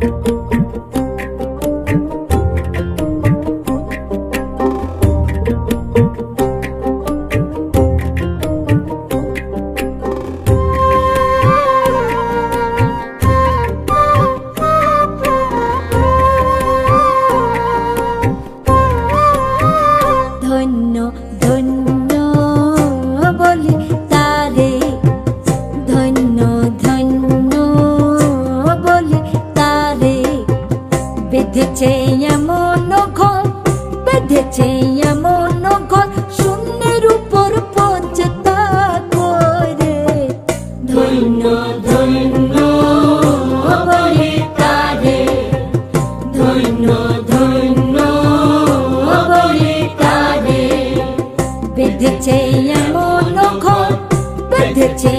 ধন্য বেঁধেছে এমন ঘর বেঁধেছে এমন ঘর শূন্যের উপর পঞ্চতা করে। ধন্য ধন্য বলি তারে। ধন্য ধন্য বলি তারে। বেঁধেছে এমন ঘর বেঁধেছে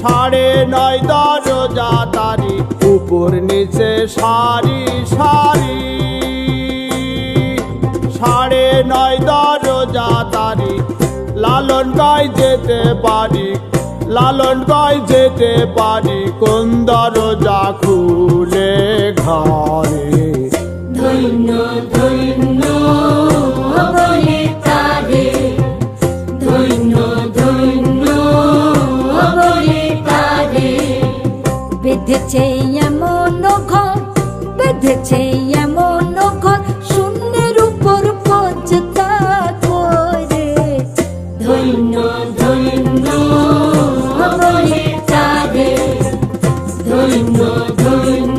সাড়ে নয় দরজা তারি, উপর নিচে সারি সারি। সাড়ে নয় দরজা তারি, লালন গাই যেতে পারি, লালন গাই যেতে পারি, কোন দরজা খুলে ঘরে? ধন্য ধন্য বেঁধেছে এমন ঘর বেঁধেছে এমন ঘর শূন্যের উপর পঞ্চতা করে ধন্য ধন্য ধন্য ধন্য